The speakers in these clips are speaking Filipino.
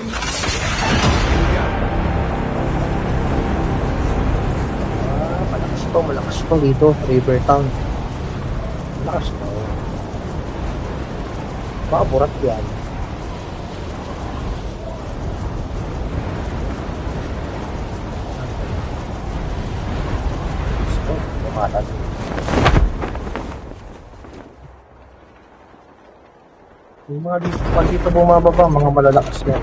Ah, malakas to, malakas to dito, Rivertown. Malakas to. Baka burat yan. Din. Yung mga dito, pag dito bumababa, mga malalakas yan.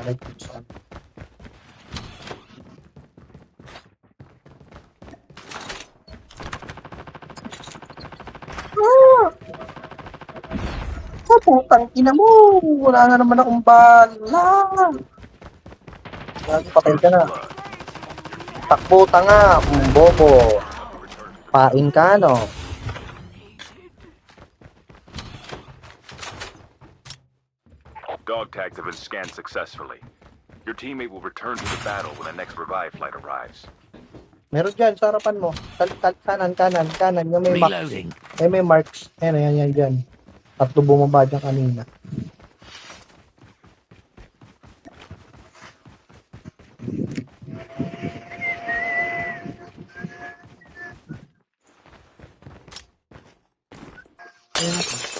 Saan. Ah! Sa putang ina mo! Wala na naman akong bala! Lagi patay ka na. Takbo tanga, bobo. Pain ka, no? Dog tags have been scanned successfully. Your teammate will return to the battle when the next revive flight arrives. Meron dyan, sa harapan mo. Kal kal kanan, kanan, kanan. Yung may marks. Reloading. Eh, may marks. Ayan, ayan, ayan, dyan. Tatlo bumaba dyan kanina. Ayan.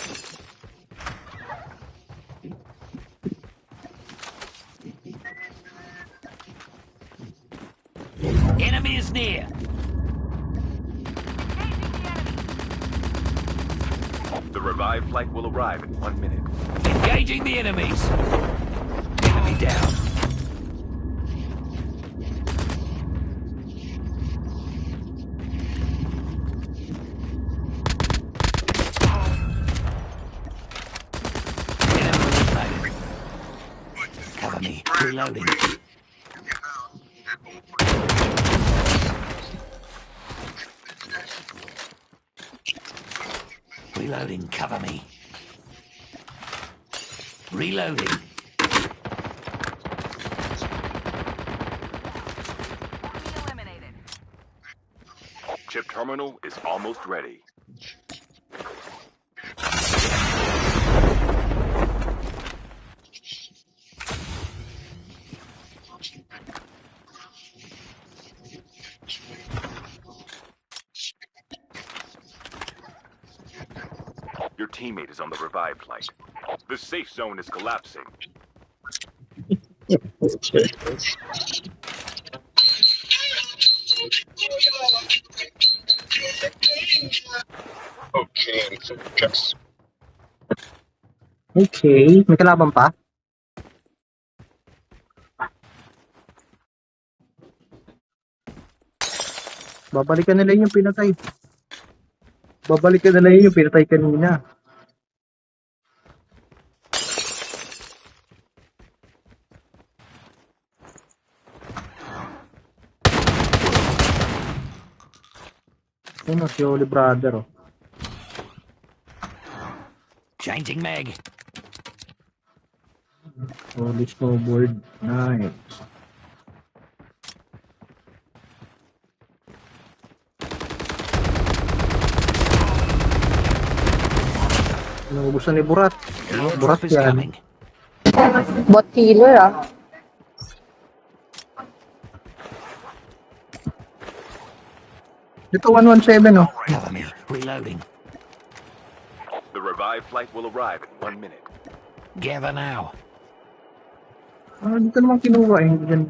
Enemy is near. The revive flight will arrive in one minute. Engaging the enemies. Enemy down. Enemy eliminated. Cover me. Reloading. Reloading. Reloading. eliminated. Chip terminal is almost ready. Is on the revive flight. The safe zone is collapsing. Okay, so Okay, may kalaban pa? Babalikan nila yung pinatay. Babalikan nila yung pinatay kanina. Ano si Oli Brother oh. Changing mag. Holy snowboard. Nice. Naubusan ni Burat. Burat yan. Bot killer ah. Dito 117 oh. Cover me. Reloading. The revive flight will arrive in one minute. Gather now. Ah, dito naman kinuha eh. Hindi dyan.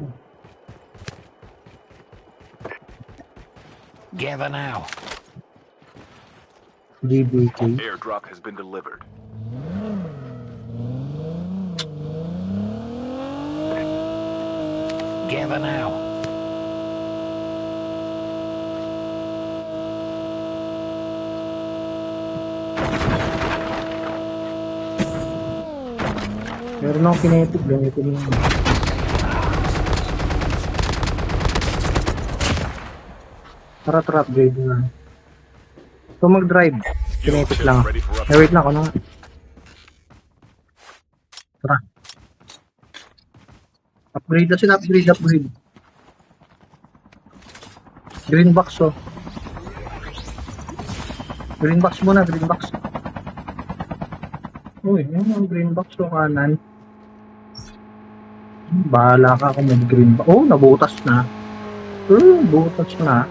Gather now. GBK. Airdrop has been delivered. Gather now. Meron akong kinetic. Ganito din. Tara, tara, upgrade na. So mag-drive. Kinetic lang. Eh, wait lang. Ano nga? Tara. Upgrade na sila. Upgrade, upgrade. Green box oh. Green box muna, green box. Uy, yun yung green box oh, kanan. Bahala ka kung mag green box. Oh, nabutas na. Uh, butas na.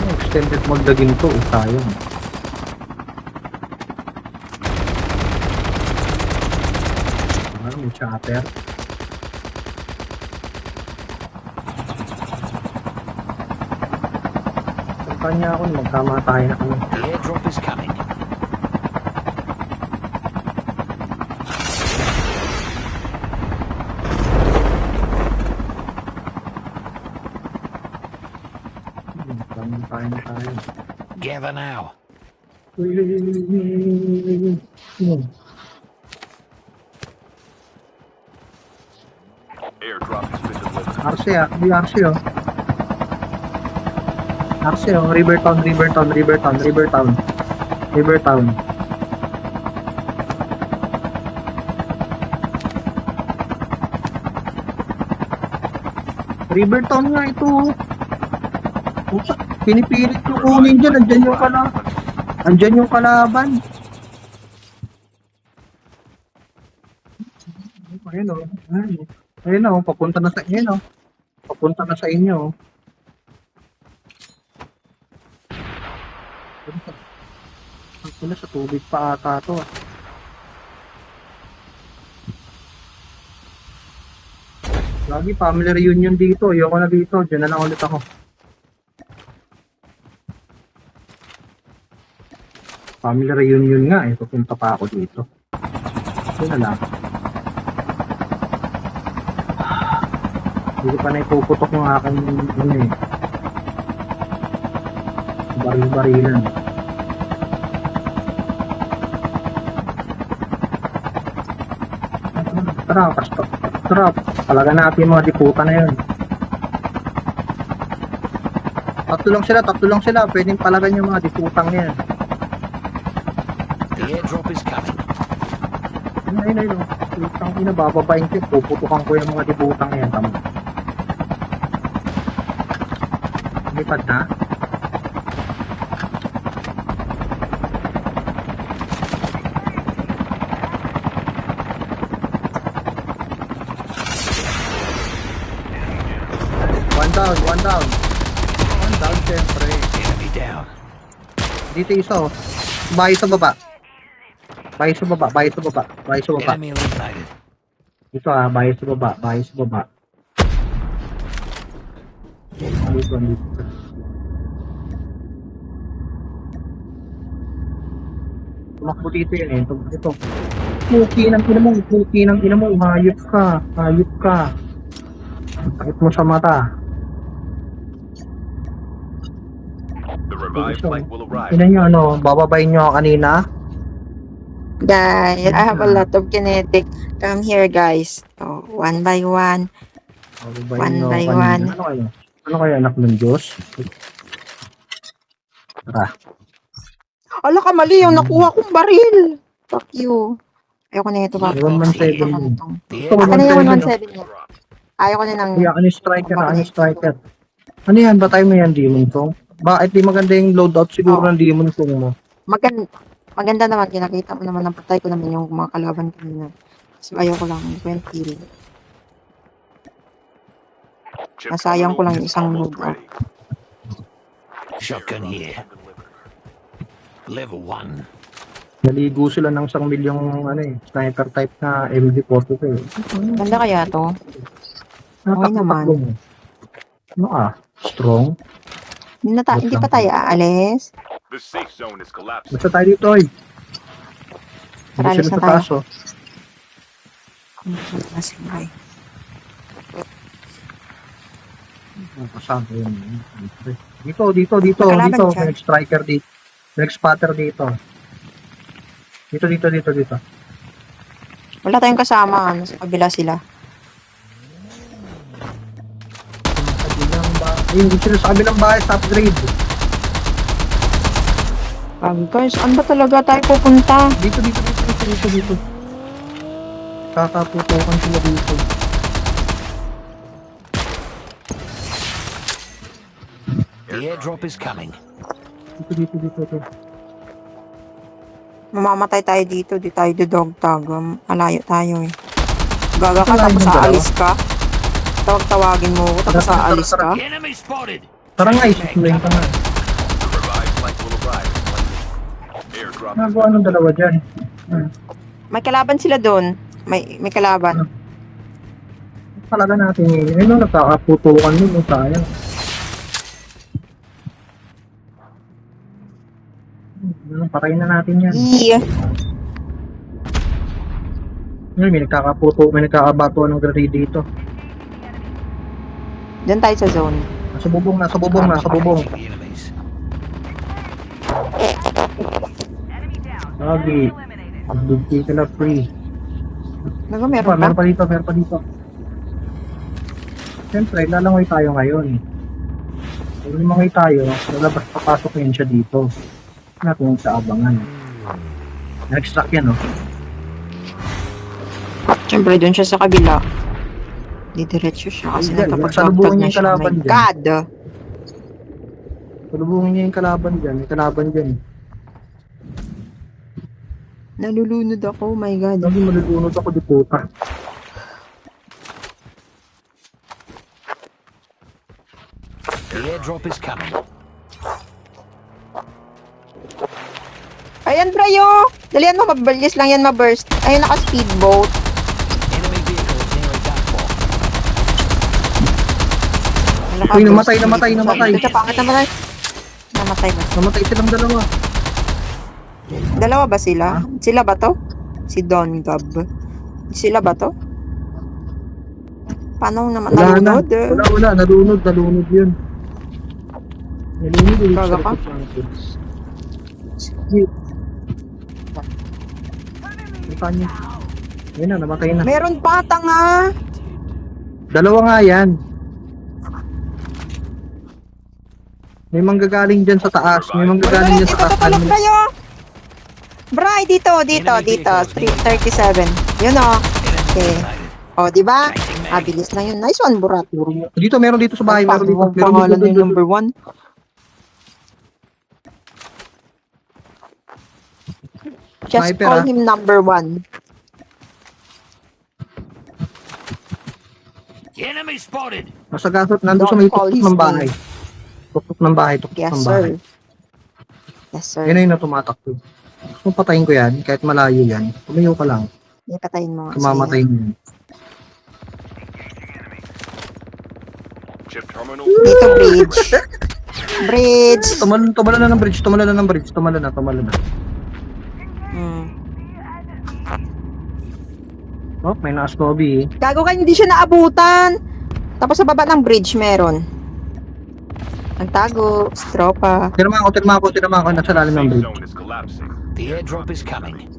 Oh, extended mag na ginto, eh, sayang. Ah, may chopper. Kanya ako, magkamatay na kami. Airdrop is coming. Magkamatay na tayo. Gather now. Airdrop has been delivered. RC ah, di RC oh. RC oh, Rivertown, Rivertown, Rivertown. Rivertown. Rivertown nga ito. oh. Pinipilit ko kunin dyan, andyan yung kalaban. Andyan yung kalaban. Ayun oh. Ayun. Ayun oh, papunta na sa inyo. oh. Papunta na sa inyo. oh. Ang pula sa tubig pa ata to. ah. Lagi family reunion dito. Ayoko na dito. Diyan na lang ulit ako. Family reunion nga eh. Pupunta pa ako dito. Yun na lang. Hindi pa na ipuputok yung aking ano eh. Baril-barilan. Tara, pasto. Tara, talaga natin yung mga diputa na yun. Tatlo lang sila, tatlo lang sila. Pwedeng palagan yung mga diputang yan. The airdrop is coming. Ayun, ayun. Putang ina, bababain ko. Puputukan ko yung mga dibutang yan. Tama. Lipad na. One down, one down. One down, syempre. Enemy down. Dito isa oh. Bahay sa baba. Bahay sa baba, bahay sa baba, bahay sa baba. Enemy eliminated. Ito ah, bahay sa baba, bahay sa baba. Dito, dito. Tumakbo dito yun eh. Ito, ito. Puki ng ina mo, puki ng ina mo, hayop ka, hayop ka. Sakit mo sa mata. The revived flight will arrive. Ina nyo ano, bababayin nyo kanina. Guys, I have a lot of kinetic. Come here, guys. So, one by one. Bababayin One nyo ako by kanina. one. Ano kayo? Ano kayo anak ng Diyos? Tara. Ala ka, mali yung nakuha kong baril. Fuck you. Ayoko na ito, Papa. One man seven. Ayoko na itong- Ito, Ako airdrop na yung One 117 niya. Ayoko na ng... Kaya ano striker, ano striker. Ano yan? Batay mo yan, Demon Song? Bakit di maganda yung loadout siguro ng Demon Song mo? Maganda, maganda naman. Kinakita mo naman. Napatay ko naman yung mga kalaban kanina. So, ayoko lang. Hindi ko yung kill. Nasayang ko lang is isang almost loadout. ready. Shotgun here. Level 1. Naligo sila ng isang milyong ano eh, sniper type na MD-42 eh. Ganda kaya to? Okay naman. Ano ah? Strong? Hindi, na ta- hindi pa tayo aalis. The safe zone is collapsing. Basta tayo dito eh. Tara, Hindi sila na sa tayo. taas oh. Nasibay. Kasama yun. Dito, dito, dito, May kalaban dito. dyan. May striker dito. May spotter dito. Dito, dito, dito, dito. Wala tayong kasama. Nasa kabila sila. Kabilang ba? Ayun, dito sila sa kabilang bahay sa upgrade. Um, guys, saan ba talaga tayo pupunta? Dito, dito, dito, dito, dito, dito. Kakaputokan sila dito. The airdrop is coming. Dito, dito, dito, dito. Mamamatay tayo dito, di tayo dog tag. Um, alayo tayo eh. Gaga ka, tapos aalis ka. Tawag-tawagin mo ko, tapos aalis ka. Tara nga, isusuloyin ka nga. Nagawa ng dalawa dyan. Hmm. May kalaban sila doon. May may kalaban. Talaga natin eh. Ayun, nagkakaputukan nun, no, sayang. Hmm, Patayin na natin yan. Iya. Ngayon, may nagkakaputo, may nagkakabato ng grenade dito. Doon tayo sa zone. Nasa bubong, nasa bubong, nasa bubong. Lagi. Eliminated. Pag-dugti sila free. Naga, Meron pa, meron pa dito, meron pa dito. Siyempre, lalangoy tayo ngayon. Kung lumangoy tayo, lalabas papasok yun siya dito. Natin yung sa abangan. Nag-stack yan, oh. Siyempre, doon siya sa kabila. Didiretso siya kasi nakapag-tag salubungin na niya yung siya. Oh my. God! Salubungin niya yung kalaban dyan. May kalaban dyan. Nalulunod ako, oh my God. Lagi malulunod ako di puta. The airdrop is coming. Ayan, Brayo! Dalian mo, mabilis lang yan ma-burst. Ayun, naka-speedboat. Uy, namatay, namatay, namatay. Ito, pangit namatay. Namatay ba? Namatay silang dalawa. Dalawa ba sila? Sila ba to? Si Don Gab. Sila ba to? Paano naman Wala na. nalunod? eh? Wala, wala. Nalunod, nalunod yun. Nalunod ulit Gaga sa ka? likod natin. Sige. Kita niyo. Ayun na, namatay na. Meron pa, tanga! Dalawa nga yan. May manggagaling dyan sa taas. May manggagaling dyan sa taas. tutulog kayo! Bray, dito, dito, Enemy dito. Street 37. Yun o. Enemy Okay. O, di ba? Ah, bilis lang yun. Nice one, Burat. Dito, meron dito sa bahay. Meron dito. Meron dito. dito, number one. Just Sniper, call ah. him number one. Enemy spotted. Nasa gasot. Nandun sa Don't may call tuktok his ng bahay. Tuktok ng bahay. Tuktok Yes, ng bahay. sir. Yes, sir. Yan na yung natumatakbo. Kung patayin ko yan, kahit malayo yan, tumayo ka lang. Ipatayin mo. Kumamatay mo. chip terminal. Dito, bridge. Bridge. Tumalon, tumalon na ng bridge, tumalon na ng bridge, tumalon na, tumalon na. Hmm. Oh, may na-snobby eh. Gago ka, hindi siya naabutan. Tapos sa baba ng bridge meron. Nagtago, tropa. Tinama ako, tinama ako, tinama ako, nasa lalim ng bridge. The airdrop is coming.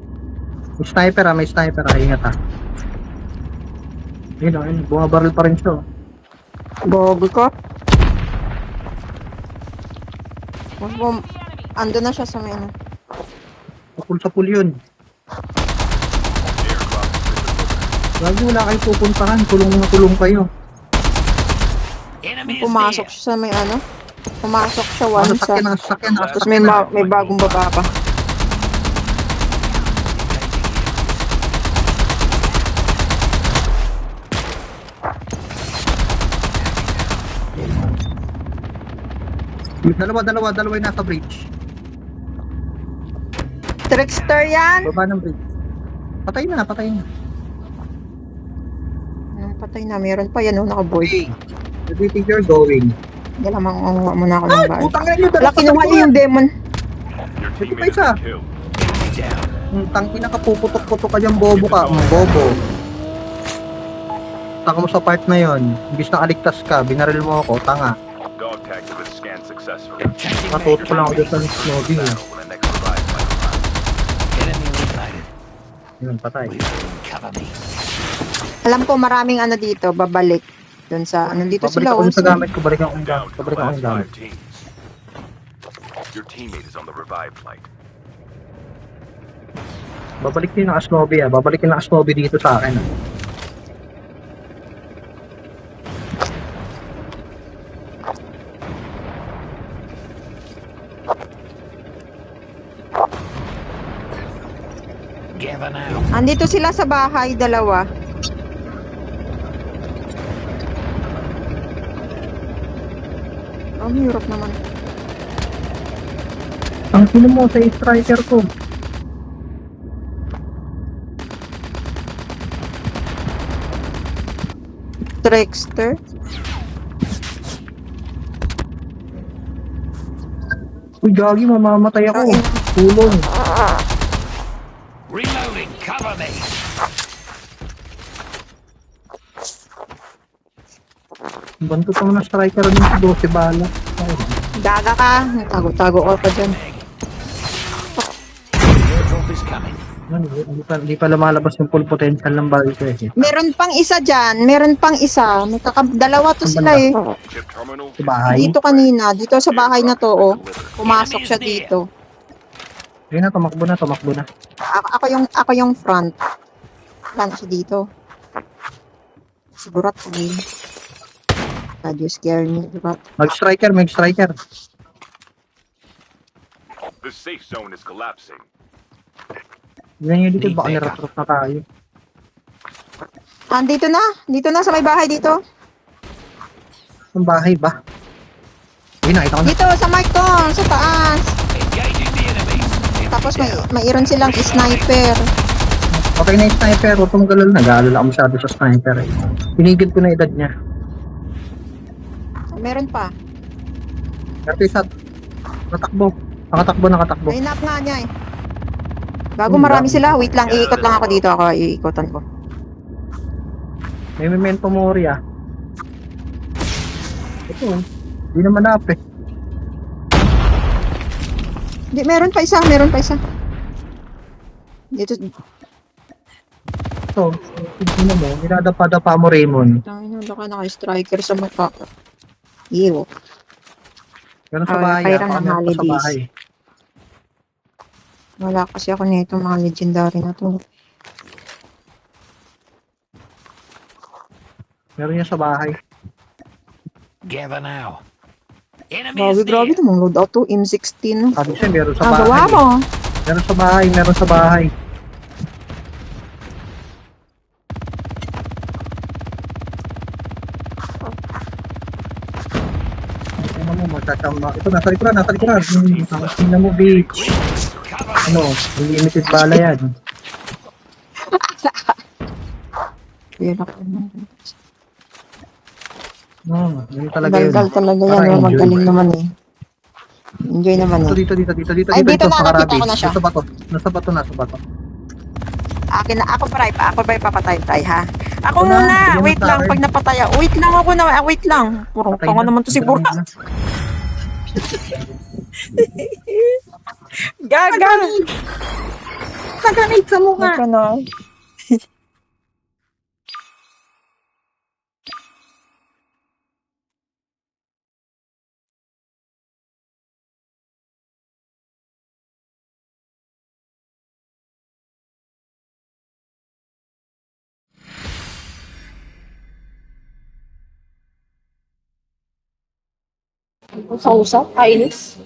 May sniper ah, may sniper ah, ingat ah. Yun oh, yun, bumabaril pa rin siya. oh. Bogo ko. Mas bum... Ando na siya sa may ano. Sapul sa pool yun. Lagi wala kayo pupuntahan, tulong na tulong kayo. Enemy is Pumasok siya sa may ano. Pumasok siya Nasa once. sakyan, ah. nasa sakyan, nasa Tapos may, ma- may bagong baba pa. Dalawa, dalawa, dalawa yung nasa bridge. Trickster yan! Baba ng bridge. Patay na, patay na. Anong patay na? Meron pa yan oh, naka-board. Hey, where do you think you're going? Hindi lang mangunguha muna ako ng Ay, bar. putang ina Wala, dalawa sa kinuha niya yung demon. Ito pa isa. Hmm, tangki na kapuputok-putok ka dyan, bobo ka. Bobo. Taka mo sa part na yon. Imbis na aligtas ka, binaril mo ako, tanga. Dog tag Matuto ko lang ako dyan sa snowball. eh. Yun, patay. Alam ko maraming ano dito, babalik. Doon sa, ano dito Babalik sila. ako oh. sa gamit ko, balikan ko yung Down gamit. Babalik ako yung gamit. Your teammate is on the revive flight. Babalik din ang Asnobi ah. Babalik din ang Asnobi dito sa akin ah. Andito sila sa bahay, dalawa. Ang hirap naman. Ang sino mo sa striker ko. Trickster. Uy, gagi, mamamatay ako. Tulong. Banto pa mo na striker din sa 12 bala. Ay, Gaga ka. Tago-tago ka pa dyan. Ano, Hindi pa, hindi pa lumalabas yung full potential ng baril ko eh. Meron pang isa dyan. Meron pang isa. May kakab- dalawa to Ang sila eh. Sa bahay. Dito kanina. Dito sa bahay na to, oh. Pumasok siya dito. Ayun na, tumakbo na, tumakbo na. Ako, ako yung ako yung front. Front siya dito. Sigurat tayo. God, you scare me, diba? Mag-striker, mag-striker. The safe zone is collapsing. Yan yung dito, baka backup. niretrot na tayo. Ah, dito na. Dito na sa may bahay dito. Ang bahay ba? Ayun, nakita ko na. Dito sa mic ko, sa taas. Tapos may mayroon silang sniper. Okay na yung sniper, huwag kang galal. Nag-aalala ako masyado sa sniper eh. Pinigil ko na edad niya. Meron pa. Pero isa. Nakatakbo, nakatakbo. May nap nga niya eh. Bago Hmm, marami dami. sila, wait lang, iikot lang ako dito. Ako, iikotan ko. May memento mori ah. Ito, hindi naman nap eh. Di, meron pa isa, meron pa isa. Dito, Ito, hindi mo, dinadapa-dapa mo Raymond. tayo na, baka naka-striker sa mukha. Ew. Pero sa Ah, bahay, kailan ah, ng sa holidays? bahay. Wala kasi ako nito mga legendary na to. Meron niya sa bahay. Gather now. Enemy Grabe, is grabe near. namang loadout to. M16. Sabi siya, meron sa Ah, gawa bahay. mo. Meron sa bahay, meron sa bahay. Ano magkakama. Ito, nasa likuran, nasa likuran. Tingnan mo, bitch. Ano, unlimited bala yan. Yun ako naman. Hmm, yun talaga yun. Daldal talaga yan. Para oh, enjoy. Magaling naman eh. Enjoy naman eh. dito, dito, dito, dito, Ay, dito dito, na, nakita ko na siya. Nasa bato, nasa bato, nasa bato. Akin na, ako pa pa, ako pa papatay tay ha. Ako muna, wait lang, pag napatay ako. Wait lang ako na, ah, wait lang. Puro na. naman to si Burak. Gaga! Naganit sa mukha. Ito na. Sa usap, kainis.